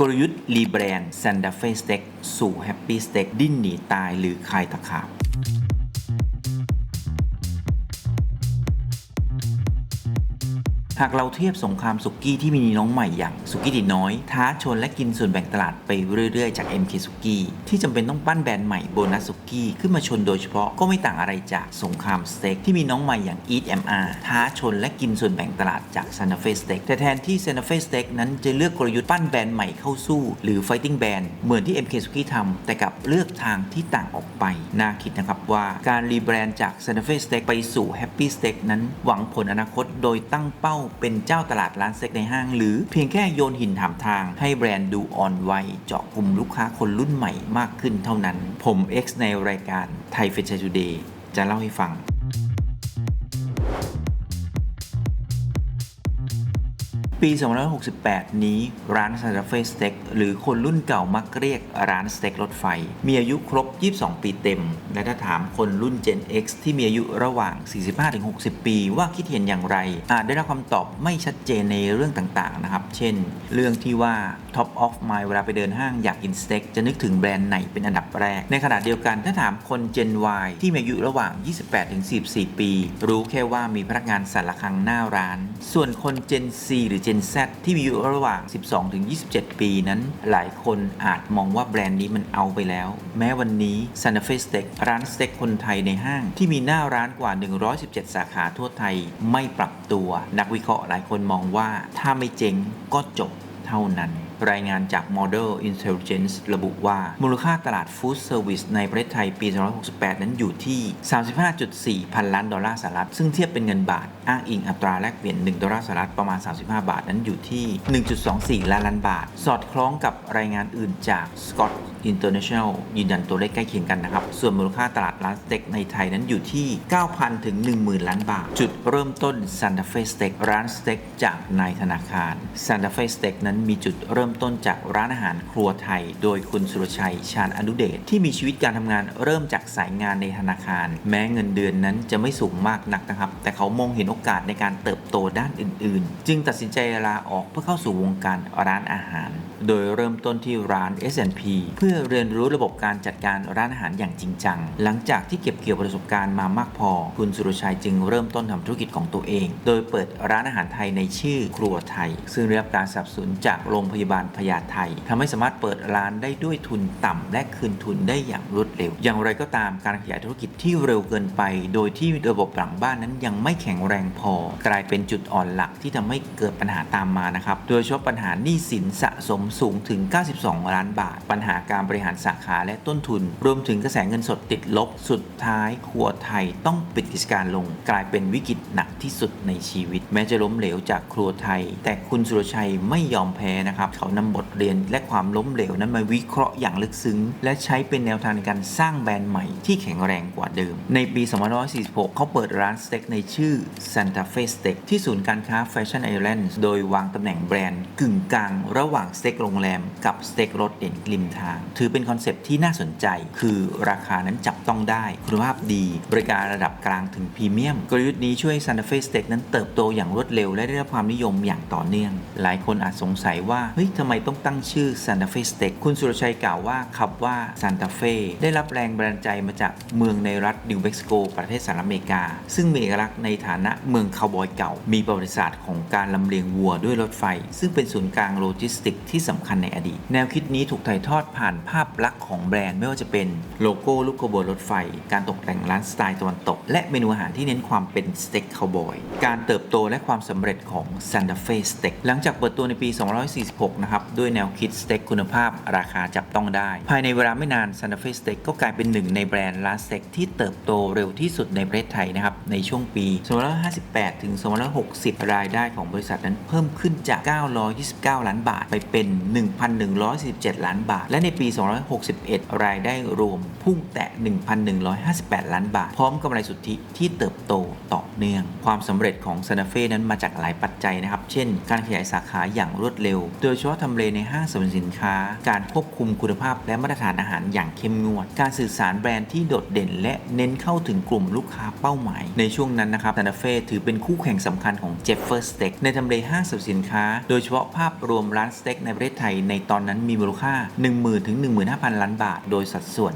กลยุทธ์รีแบรนด์ Santa Fe Steak สู่ Happy Steak ดิ้นหนีตายหรือคายตะขาบ หากเราเทียบสงครามสุกี้ที่มีน้องใหม่อย่างสุกี้ดิน้อย ท้าชนและกินส่วนแบ่งตลาดไปเรื่อยๆ จาก MK สุกี้ที่จำเป็นต้องปั้นแบรนด์ใหม่โบนัสสุกี้ขึ้นมาชนโดยเฉพาะก็ไม่ต่างอะไรจากสงครามสเต็กที่มีน้องใหม่อย่าง Eat MR ท้าชนและกินส่วนแบ่งตลาดจาก Santa Fe Steak แต่แทนที่ Santa Fe Steak นั้นจะเลือกกลยุทธ์ปั้นแบรนด์ใหม่เข้าสู้ หรือ Fighting Brand เหมือนที่ MK สุกี้ทำแต่กับเลือกทางที่ต่างออกไปน่าคิดนะครับว่าการรีแบรนด์จาก Santa Fe Steak ไปสู่ Happy Steak นั้นหวังผลอนาคตโดยตั้งเป้าเป็นเจ้าตลาดร้านเซ็กในห้าง หรือเพียงแค่โยนหินถามทาง ให้แบรนด์ดูอ่อนวัยเจาะกลุ่มลูกค้าคนรุ่นใหม่มากขึ้นเท่านั้น ผม X ในรายการไทยเฟชชูเดย์จะเล่าให้ฟัง ปี 2568 นี้ร้าน Santa Fe Steak หรือคนรุ่นเก่ามักเรียกร้านสเต็กรถไฟ มีอายุครบ 22 ปีเต็ม และถ้าถามคนรุ่น Gen X ที่มีอายุระหว่าง 45-60 ปีว่าคิดเห็นอย่างไร อาจได้รับคำตอบไม่ชัดเจนในเรื่องต่างๆ นะครับ เช่น เรื่องที่ว่า Top of Mind เวลาไปเดินห้างอยากกินสเต็กจะนึกถึงแบรนด์ไหนเป็นอันดับแรก ในขณะเดียวกันถ้าถามคน Gen Y ที่มีอายุระหว่าง 28-44 ปี รู้แค่ว่ามีพนักงานสั่นระฆังหน้าร้าน ส่วนคน Gen C หรือ Gen Z ที่มีอายุระหว่าง 12-27 ปีนั้น หลายคนอาจมองว่าแบรนด์นี้มันเอาไปแล้ว แม้วันนี้ Santa Fe Steak ร้านสเต็กคนไทยในห้าง ที่มีหน้าร้านกว่า 117 สาขาทั่วไทยไม่ปรับตัว นักวิเคราะห์หลายคนมองว่าถ้าไม่เจ๊งก็จบเท่านั้นรายงานจาก Model Intelligence ระบุว่า มูลค่าตลาดฟู้ดเซอร์วิสในประเทศไทยปี 2568 นั้นอยู่ที่ 35.4 พันล้านดอลลาร์สหรัฐ ซึ่งเทียบเป็นเงินบาท อ้างอิงอัตราแลกเปลี่ยน 1 ดอลลาร์สหรัฐประมาณ 35 บาท นั้นอยู่ที่ 1.24 ล้านล้านบาท สอดคล้องกับรายงานอื่นจาก Scott International ยืนยันตัวเลขใกล้เคียงกันนะครับ ส่วนมูลค่าตลาดร้านสเต็กในไทยนั้นอยู่ที่ 9,000 ถึง 10,000 ล้านบาท จุดเริ่มต้น Santa Fe Steak ร้านสเต็กจากนายธนาคาร Santa Fe Steak นั้นมีจุดเริ่มต้นจากร้านอาหารครัวไทย โดยคุณสุรชัยชาญอนุเดชที่มีชีวิตการทำงานเริ่มจากสายงานในธนาคาร แม้เงินเดือนนั้นจะไม่สูงมากนักนะครับ แต่เขามองเห็นโออกาสในการเติบโตด้านอื่น ๆ จึงตัดสินใจลาออกเพื่อเข้าสู่วงการร้านอาหารโดยเริ่มต้นที่ร้าน S&P เพื่อเรียนรู้ระบบการจัดการร้านอาหารอย่างจริงจัง หลังจากที่เก็บเกี่ยวประสบการณ์มามากพอ คุณสุรชัยจึงเริ่มต้นทำธุรกิจของตัวเอง โดยเปิดร้านอาหารไทยในชื่อครัวไทย ซึ่งได้รับการสนับสนุนจากโรงพยาบาลพญาไททำให้สามารถเปิดร้านได้ด้วยทุนต่ำและคืนทุนได้อย่างรวดเร็ว อย่างไรก็ตามการขยายธุรกิจที่เร็วเกินไป โดยที่ระบบหลังบ้านนั้นยังไม่แข็งแรงพอ กลายเป็นจุดอ่อนหลักที่ทำให้เกิดปัญหาตามมานะครับ โดยเฉพาะปัญหาหนี้สินสะสมสูงถึง 92 ล้านบาท ปัญหาการบริหารสาขาและต้นทุน รวมถึงกระแสเงินสดติดลบ สุดท้ายครัวไทยต้องปิดกิจการลง กลายเป็นวิกฤตหนัก ที่สุดในชีวิต แม้จะล้มเหลวจากครัวไทย แต่คุณสุรชัยไม่ยอมแพ้นะครับ เขานำบทเรียนและความล้มเหลวนั้นมาวิเคราะห์อย่างลึกซึ้ง และใช้เป็นแนวทางในการสร้างแบรนด์ใหม่ที่แข็งแรงกว่าเดิม ในปี 2546 เขาเปิดร้านสเต็กในชื่อ Santa Fe Steak ที่ศูนย์การค้า Fashion Island โดยวางตำแหน่งแบรนด์กึ่งกลาง ระหว่างสเต็กโรงแรมกับสเต็กรถเด่นริมทาง ถือเป็นคอนเซปที่น่าสนใจ คือราคานั้นจับต้องได้ คุณภาพดี บริการระดับกลางถึงพรีเมียม กลยุทธ์นี้ช่วย Santa Fe Steak นั้นเติบโตอย่างรวดเร็ว และได้รับความนิยมอย่างต่อเนื่อง หลายคนอาจสงสัยว่า เฮ้ยทำไมต้องตั้งชื่อ Santa Fe Steak คุณสุรชัยกล่าวว่าคำว่า Santa Fe ได้รับแรงบันดาลใจมาจากเมืองในรัฐนิวเม็กซิโก ประเทศสหรัฐอเมริกา ซึ่งมีเอกลักษณ์ในฐานะเมืองคาวบอยเก่า มีประวัติศาสตร์ของการลำเลียงวัวด้วยรถไฟ ซึ่งเป็นศูนย์กลางโลจิสติกที่สำคัญในอดีต แนวคิดนี้ถูกถ่ายทอดผ่านภาพลักษณ์ของแบรนด์ไม่ว่าจะเป็นโลโก้ลูกขบวนรถไฟ การตกแต่งร้านสไตล์ตะวันตก และเมนูอาหารที่เน้นความเป็นสเต็กคาวบอยการเติบโตและความสำเร็จของ Santa Fe Steak หลังจากเปิดตัวในปี 246 นะครับ ด้วยแนวคิดสเต็กคุณภาพราคาจับต้องได้ ภายในเวลาไม่นาน Santa Fe Steak ก็กลายเป็นหนึ่งในแบรนด์ร้านสเต็กที่เติบโตเร็วที่สุดในประเทศไทยนะครับ ในช่วงปี 2558ถึง2560 รายได้ของบริษัทนั้นเพิ่มขึ้นจาก 929 ล้านบาท ไปเป็น 1,147 ล้านบาท และในปี 261 รายได้รวมพุ่งแตะ 1,158 ล้านบาท พร้อมกำไรสุทธิที่เติบโตต่อเนื่องความสำเร็จของซานเฟ่นั้นมาจากหลายปัจจัยนะครับ เช่น การขยายสาขาอย่างรวดเร็ว โดยเฉพาะทำเลในห้างสรรพสินค้า การควบคุมคุณภาพและมาตรฐานอาหารอย่างเข้มงวด การสื่อสารแบรนด์ที่โดดเด่น และเน้นเข้าถึงกลุ่มลูกค้าเป้าหมาย ในช่วงนั้นนะครับซานเฟ่ถือเป็นคู่แข่งสำคัญของเจฟเฟอร์สเต็กในทำเลห้างสรรพสินค้า โดยเฉพาะภาพรวมร้านสเต็กในประเทศไทยในตอนนั้นมีมูลค่า 10,000ถึง15,000 ล้านบาท โดยสัดส่วน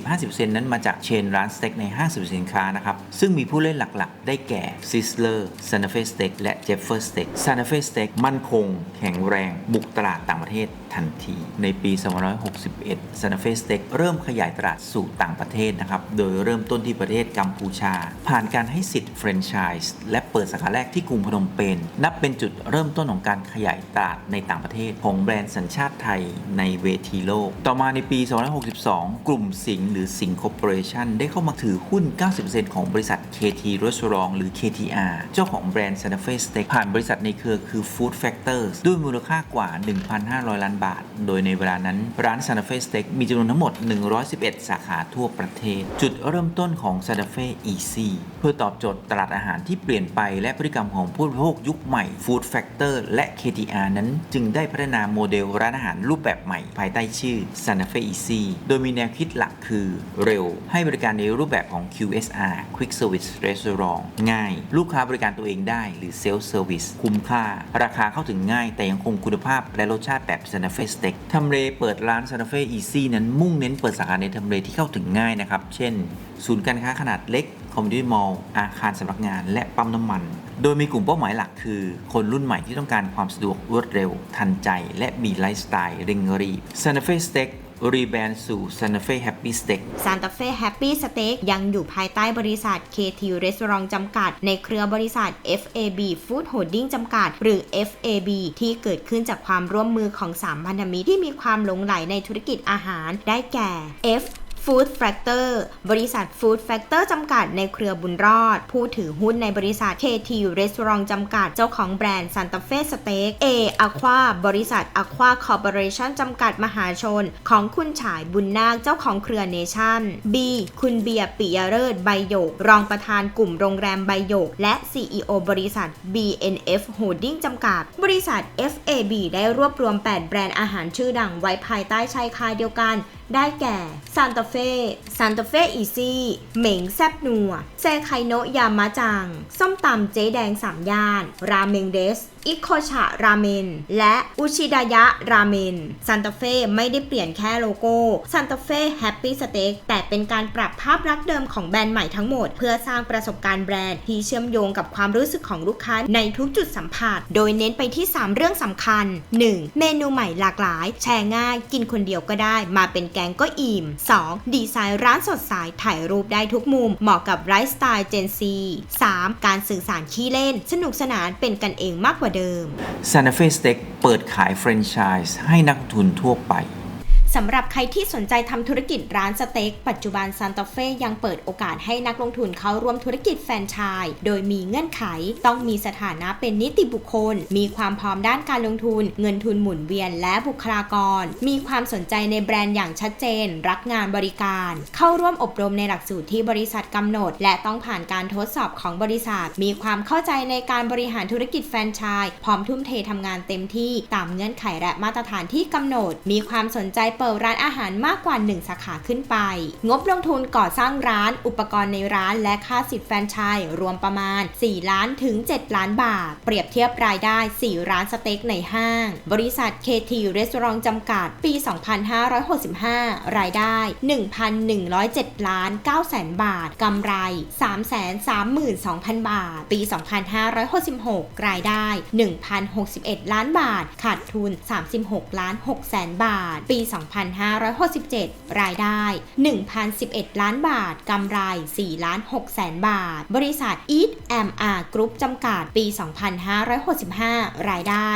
40-50%นั้นมาจากเชนร้านสเต็กในห้างสรรพสินค้านะครับซึ่งมีผู้เล่นหลักๆ ได้แก่ Sizzler, Santa Fe Steak และ Jeffer Steak Santa Fe Steak มั่นคง แข็งแรง บุกตลาดต่างประเทศทันที ในปี2561 Santa Fe Steak เริ่มขยายตลาดสู่ต่างประเทศนะครับ โดยเริ่มต้นที่ประเทศกัมพูชา ผ่านการให้สิทธิ์แฟรนไชส์และเปิดสาขาแรกที่กรุงพนมเปญนับเป็นจุดเริ่มต้นของการขยายตลาดในต่างประเทศ ของแบรนด์สัญชาติไทยในเวทีโลก ต่อมาในปี 2562 กลุ่มสิงห์หรือสิงห์คอร์ปอเรชั่นได้เข้ามาถือหุ้น 90%ของบริษัท KT Restaurant หรือ KTR เจ้าของแบรนด์ Santa Fe Steak ผ่านบริษัทในเครือคือ Food Factors ด้วยมูลค่ากว่า 1,500 ล้านบาท โดยในเวลานั้นร้าน Santa Fe Steak มีจำนวนทั้งหมด 111 สาขาทั่วประเทศ จุดเริ่มต้นของ Santa Fe Easy เพื่อตอบโจทย์ตลาดอาหารที่เปลี่ยนไปและพฤติกรรมของผู้บริโภคยุคใหม่ Food Factor และ KTR นั้น จึงได้พัฒนาโมเดลร้านอาหารรูปแบบใหม่ ภายใต้ชื่อ Santa Fe Easy โดยมีแนวคิดหลักคือเร็ว ให้บริการในรูปแบบของ QSR Quick Service Restaurant ง่ายลูกค้าบริการตัวเองได้หรือ Self Service คุ้มค่า ราคาเข้าถึงง่าย แต่ยังคงคุณภาพและรสชาติแบบ Santa Fe Steak ทำเลเปิดร้าน Santa Fe Easy นั้นมุ่งเน้นเปิดสาขาในทำเลที่เข้าถึงง่ายนะครับ เช่น ศูนย์การค้าขนาดเล็กคอมมิวนิตี้มอลล์อาคารสำนักงาน และปั๊มน้ำมัน โดยมีกลุ่มเป้าหมายหลักคือ คนรุ่นใหม่ที่ต้องการความสะดวกรวดเร็ว ทันใจ และมีไลฟ์สไตล์เร่งรีบ Santa Fe Steak รีแบรนด์สู่ Santa Fe Happy Steak Santa Fe Happy Steak ยังอยู่ภายใต้บริษัท KT Restaurant จำกัด ในเครือบริษัท FAB Food Holding จำกัด หรือ FAB ที่เกิดขึ้นจากความร่วมมือของ3พันธมิตรที่มีความหลงไหลในธุรกิจอาหารได้แก่ F Food Factor บริษัท Food Factor จำกัดในเครือบุญรอด ผู้ถือหุ้นในบริษัท KT Restaurant จำกัด เจ้าของแบรนด์ Santa Fe Steak A Aqua บริษัท Aqua Corporation จำกัดมหาชน ของคุณฉายบุญนาคเจ้าของเครือเนชั่น B คุณเบียร์ปิยเริศใบโยก รองประธานกลุ่มโรงแรมใบโยก และ CEO บริษัท BNF Holding จำกัด บริษัท FAB ได้รวบรวม 8 แบรนด์อาหารชื่อดังไว้ภายใต้ชายคาเดียวกัน ได้แก่ Santa Fe Santa Fe Easy เหม่งแซบนัวเซไคโนะยามะจัง ส้มตำเจ๊แดงสามย่าน ราเมงเดสอิโคชะราเมน และอุชิดายะราเมนซันตาเฟ่ไม่ได้เปลี่ยนแค่โลโก้ซันตาเฟ่แฮปปี้สเต็กแต่เป็นการปรับภาพลักษณ์เดิมของแบรนด์ใหม่ทั้งหมด เพื่อสร้างประสบการณ์แบรนด์ที่เชื่อมโยงกับความรู้สึกของลูกค้าในทุกจุดสัมผัส โดยเน้นไปที่ 3 เรื่องสำคัญ 1. เมนูใหม่หลากหลาย แชร์ง่าย กินคนเดียวก็ได้มาเป็นแกงก็อิ่ม 2. ดีไซน์ร้านสดใสถ่ายรูปได้ทุกมุม เหมาะกับไลฟ์สไตล์เจนซี 3. การสื่อสารขี้เล่น สนุกสนานเป็นกันเองมากกว่าเดิม Santa Fe Steak เปิดขายแฟรนไชส์ให้นักทุนทั่วไป สำหรับใครที่สนใจทำธุรกิจร้านสเต็ก ปัจจุบันซานตาเฟ่ยังเปิดโอกาสให้นักลงทุนเข้าร่วมธุรกิจแฟรนไชส์โดยมีเงื่อนไข ต้องมีสถานะเป็นนิติบุคคล มีความพร้อมด้านการลงทุน เงินทุนหมุนเวียนและบุคลากร มีความสนใจในแบรนด์อย่างชัดเจน รักงานบริการ เข้าร่วมอบรมในหลักสูตรที่บริษัทกำหนด และต้องผ่านการทดสอบของบริษัท มีความเข้าใจในการบริหารธุรกิจแฟรนไชส์พร้อมทุ่มเททำงานเต็มที่ตามเงื่อนไขและมาตรฐานที่กำหนด มีความสนใจเปิดร้านอาหารมากกว่า 1 สาขาขึ้นไป งบลงทุนก่อสร้างร้าน อุปกรณ์ในร้านและค่าสิทธิ์แฟรนไชส์รวมประมาณ 4 ล้านถึง 7 ล้านบาท เปรียบเทียบรายได้ 4 ร้านสเต็กในห้าง บริษัท KT Restaurant จำกัด ปี 2565 รายได้ 1,107 ล้าน 9 แสนบาท กำไร 332,000 บาท ปี 2566 รายได้ 1,061 ล้านบาท ขาดทุน 36 ล้าน6แสนบาท ปี 2 2567 รายได้ 1,011 ล้านบาท กำไร4ล้าน6แสนบาท บริษัท Eat MR Group จำกัดปี 2565 รายได้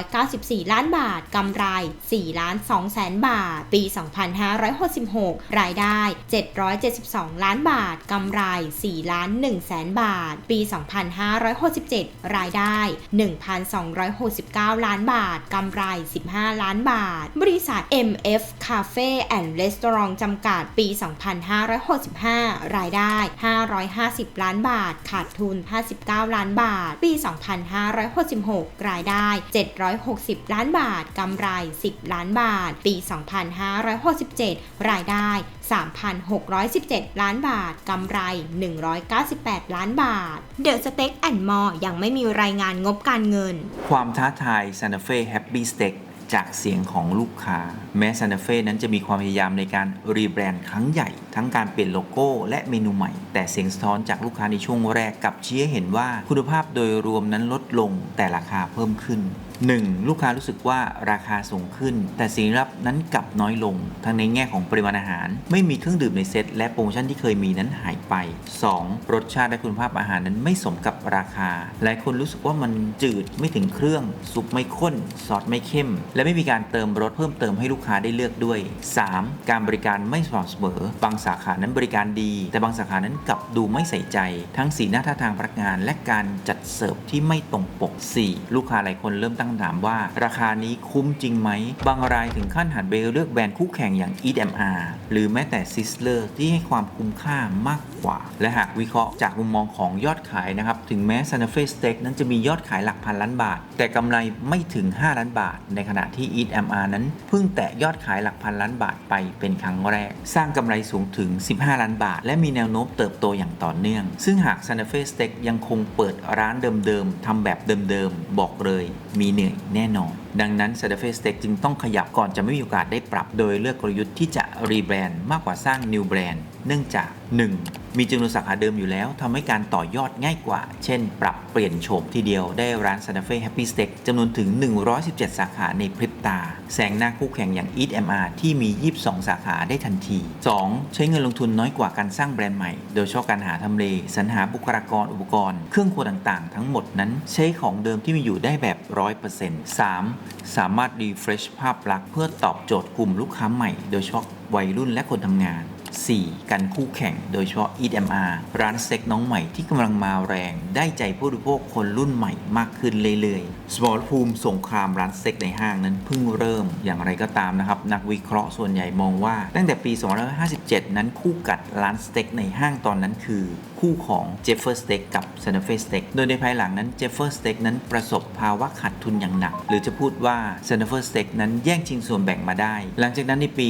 494 ล้านบาท กำไร4ล้าน2แสนบาท ปี 2566 รายได้ 772 ล้านบาท กำไร4ล้าน1แสนบาท ปี 2567 รายได้ 1,269 ล้านบาท กำไร 15 ล้านบาท บริษัท M MF Cafe and Restaurant จำกัดปี 2565 รายได้ 550 ล้านบาท ขาดทุน 59 ล้านบาท ปี 2566 รายได้ 760 ล้านบาท กำไร 10 ล้านบาท ปี 2567 รายได้ 3,617 ล้านบาท กำไร 198 ล้านบาท เดอะสเต็กแอนด์มอยังไม่มีรายงานงบการเงิน ความท้าทาย Santa Fe Happy Steak จากเสียงของลูกค้า แม้ซานาเฟ่นั้นจะมีความพยายามในการรีแบรนด์ครั้งใหญ่ ทั้งการเปลี่ยนโลโก้และเมนูใหม่ แต่เสียงสะท้อนจากลูกค้าในช่วงแรกกับชี้ให้เห็นว่าคุณภาพโดยรวมนั้นลดลงแต่ราคาเพิ่มขึ้น 1. ลูกค้ารู้สึกว่าราคาสูงขึ้น แต่สิ่งที่รับนั้นกลับน้อยลง ทั้งในแง่ของปริมาณอาหาร ไม่มีเครื่องดื่มในเซตและโปรโมชั่นที่เคยมีนั้นหายไป 2. รสชาติและคุณภาพอาหารนั้นไม่สมกับราคา หลายคนรู้สึกว่ามันจืดไม่ถึงเครื่อง ซุปไม่ข้น ซอสไม่เข้ม และไม่มีการเติมรสเพิ่มเติมให้ลูกค้าได้เลือกด้วย 3. การบริการไม่สม่ำเสมอ บางสาขานั้นบริการดี แต่บางสาขานั้นกลับดูไม่ใส่ใจ ทั้งสีหน้าท่าทางพนักงาน และการจัดเสิร์ฟที่ไม่ตรงปก 4. ลูกค้าหลายคนเริ่มตั้งคำถามว่า ราคานี้คุ้มจริงไหม บางรายถึงขั้นหันไปเลือกแบรนด์คู่แข่งอย่าง Eat MR หรือแม้แต่ Sizzler ที่ให้ความคุ้มค่ามากกว่า และหากวิเคราะห์จากมุมมองของยอดขายนะครับ ถึงแม้ Santa Fe Steak นั้นจะมียอดขายหลักพันล้านบาท แต่กำไรไม่ถึง 5 ล้านบาท ในขณะที่ Eat MR นั้นเพิ่งแตะยอดขายหลักพันล้านบาทไปเป็นครั้งแรก สร้างกำไรสูงถึง 15 ล้านบาท และมีแนวโน้มเติบโตอย่างต่อเนื่อง ซึ่งหาก Santa Fe Steak ยังคงเปิดร้านเดิมๆทำแบบเดิมๆบอกเลยมีเหนื่อยแน่นอนดังนั้น Santa Fe Steak จึงต้องขยับก่อนจะไม่มีโอกาสได้ปรับโดยเลือกกลยุทธ์ที่จะรีแบรนด์มากกว่าสร้าง New Brand เนื่องจาก 1. มีจำนวนสาขาเดิมอยู่แล้วทำให้การต่อยอดง่ายกว่า เช่น ปรับเปลี่ยนโฉมทีเดียวได้ร้าน Santa Fe Happy Steak จำนวนถึง 117 สาขาในพริบตา แสงหน้าคู่แข่งอย่าง Eat MR ที่มี 22 สาขาได้ทันที 2. ใช้เงินลงทุนน้อยกว่าการสร้างแบรนด์ใหม่ โดยเฉพาะการหาทำเลสรรหาบุคลากรอุปกรณ์ เครื่องครัวต่างๆ ทั้งหมดนั้น ใช้ของเดิมที่มีอยู่ได้แบบ 100% 3. สามารถ refresh ภาพลักษณ์เพื่อตอบโจทย์กลุ่มลูกค้าใหม่ โดยเฉพาะวัยรุ่นและคนทำงาน 4. การคู่แข่งโดยเฉพาะ e m r ร้านเต็กน้องใหม่ที่กำลังมาแรง ได้ใจผู้บริโภคคนรุ่นใหม่มากขึ้นเรื่อยๆ สมอลภูมิสงครามร้านเต็กในห้างนั้นเพิ่งเริ่มอย่างไรก็ตามนะครับ นักวิเคราะห์ส่วนใหญ่มองว่า ตั้งแต่ปี 2557 นั้นคู่กัดร้านสเต็กในห้างตอนนั้นคือ คู่ของ j e f f e r Steak กับ Santa Fe Steak โดยในภายหลังนั้น j e f f e r Steak นั้นประสบภาวะขาดทุนอย่างหนัก หรือจะพูดว่า Santa Fe Steak นั้นแย่งชิงส่วนแบ่งมาได้ หลังจากนั้นในปี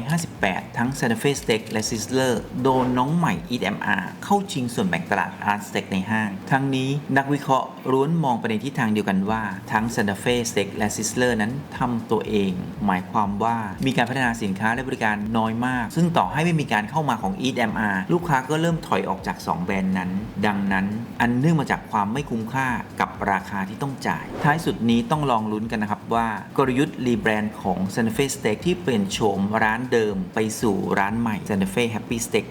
2558 ทั้ง Santa Fe Steak และ Sizzler โดนน้องใหม่ Eat MR เข้าชิงส่วนแบ่งตลาดร้านสเต็กในห้าง ทั้งนี้นักวิเคราะห์ล้วนมองไปในทิศทางเดียวกันว่า ทั้ง Santa Fe Steak และ Sizzler นั้นทำตัวเอง หมายความว่ามีการพัฒนาสินค้าและบริการน้อยมาก ซึ่งต่อให้ไม่มีการเข้ามาของ Eat MR ลูกค้าก็เริ่มถอยออกจาก 2 แบรนด์นั้น ดังนั้นอันเนื่องมาจากความไม่คุ้มค่ากับราคาที่ต้องจ่าย ท้ายสุดนี้ต้องลองลุ้นกันนะครับว่ากลยุทธ์รีแบรนด์ของ Santa Fe Steak ที่เปลี่ยนโฉมร้านเดิมไปสู่ร้านใหม่ Santa Fe Happy Steak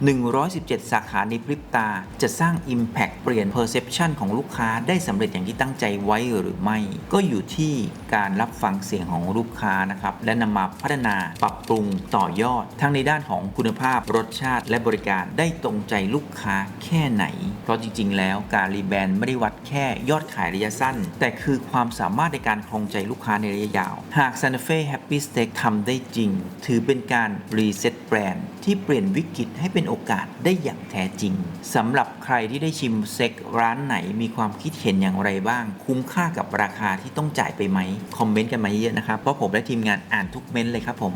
117 สาขาในพริบตา จะสร้าง Impact เปลี่ยน Perception ของลูกค้าได้สำเร็จอย่างที่ตั้งใจไว้หรือไม่ ก็อยู่ที่การรับฟังเสียงของลูกค้านะครับและนำมาพัฒนาปรับปรุงต่อยอด ทั้งในด้านของคุณภาพรสชาติและบริการได้ตรงใจลูกค้าแค่ไหน เพราะจริง ๆ แล้วการรีแบรนด์ไม่ได้วัดแค่ยอดขายระยะสั้น แต่คือความสามารถในการครองใจลูกค้าในระยะยาว หาก Santa Fe Happy Steak ทำได้จริง ถือเป็นการรีเซ็ตแบรนด์ที่เปลี่ยนวิกฤตให้เป็นโอกาสได้อย่างแท้จริงสำหรับใครที่ได้ชิมเซ็กร้านไหนมีความคิดเห็นอย่างไรบ้าง คุ้มค่ากับราคาที่ต้องจ่ายไปไหมคอมเมนต์กันมาเยอะนะครับเพราะผมและทีมงานอ่านทุกเม้นต์เลยครับผม